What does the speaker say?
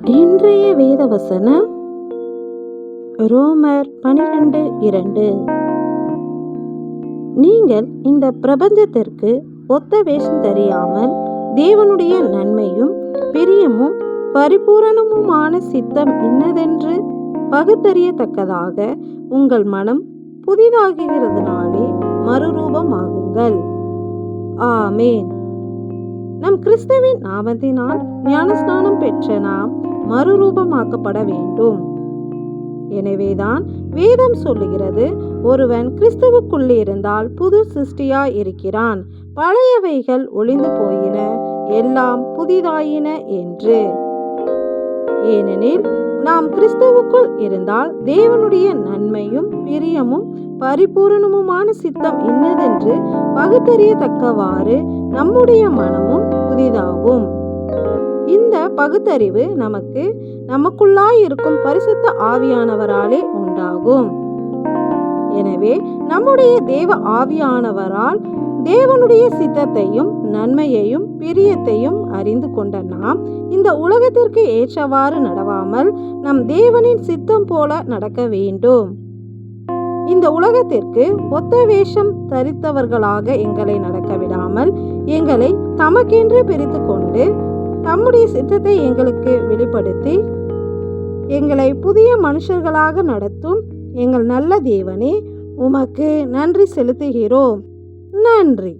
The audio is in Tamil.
இன்றைய வேத வசனம் ரோமர் பனிரெண்டு இரண்டு. நீங்கள் இந்த பிரபஞ்சத்திற்கு ஒத்த வேஷம் தெரியாமல் தேவனுடைய நன்மையும் பிரியமும் பரிபூரணமுமான சித்தம் என்னதென்று பகுத்தறியத்தக்கதாக உங்கள் மனம் புதிதாகிறதுனாலே மறுரூபமாகுங்கள். ஆமேன். நம் கிறிஸ்துவின் நாமத்தினால் ஞானஸ்நானம் பெற்ற நாம் மறுரூபமாக்கப்பட வேண்டும். எனவேதான் வேதம் சொல்லுகிறது ஒருவன் கிறிஸ்துவுக்குள்ளே இருந்தால் புது சிருஷ்டியா இருக்கிறான் பழையவைகள் ஒளிந்து போயின எல்லாம் புதிதாயின என்று. ஏனெனில் நாம் கிறிஸ்துவுக்குள் இருந்தால் தேவனுடைய நன்மையும் பிரியமும் பரிபூரணமுமான சித்தம் இன்னதென்று பகுத்தறியத்தக்கவாறு நம்முடைய மனமும் புதிதாகும் இந்த பகுத்தறிவு நமக்கு நமக்குள்ளாய் இருக்கும் பரிசுத்த ஆவியானவராலே உண்டாகும். எனவே நம்முடைய தேவ ஆவியானவரால் தேவனுடைய சித்தத்தையும் நன்மையையும் பிரியத்தையும் அறிந்து கொண்ட நாம் இந்த உலகத்திற்கு ஏற்றவாறு நடவாமல் நம் தேவனின் சித்தம் போல நடக்க வேண்டும். இந்த உலகத்திற்கு ஒத்த வேஷம் தரித்தவர்களாக எங்களை நடக்க இல்லாமல் எங்களை தமக்கென்று பிரித்து கொண்டு தம்முடைய சித்தத்தை எங்களுக்கு வெளிப்படுத்தி எங்களை புதிய மனுஷர்களாக நடத்தும் எங்கள் நல்ல தேவனே உமக்கு நன்றி செலுத்துகிறோம். நன்றி.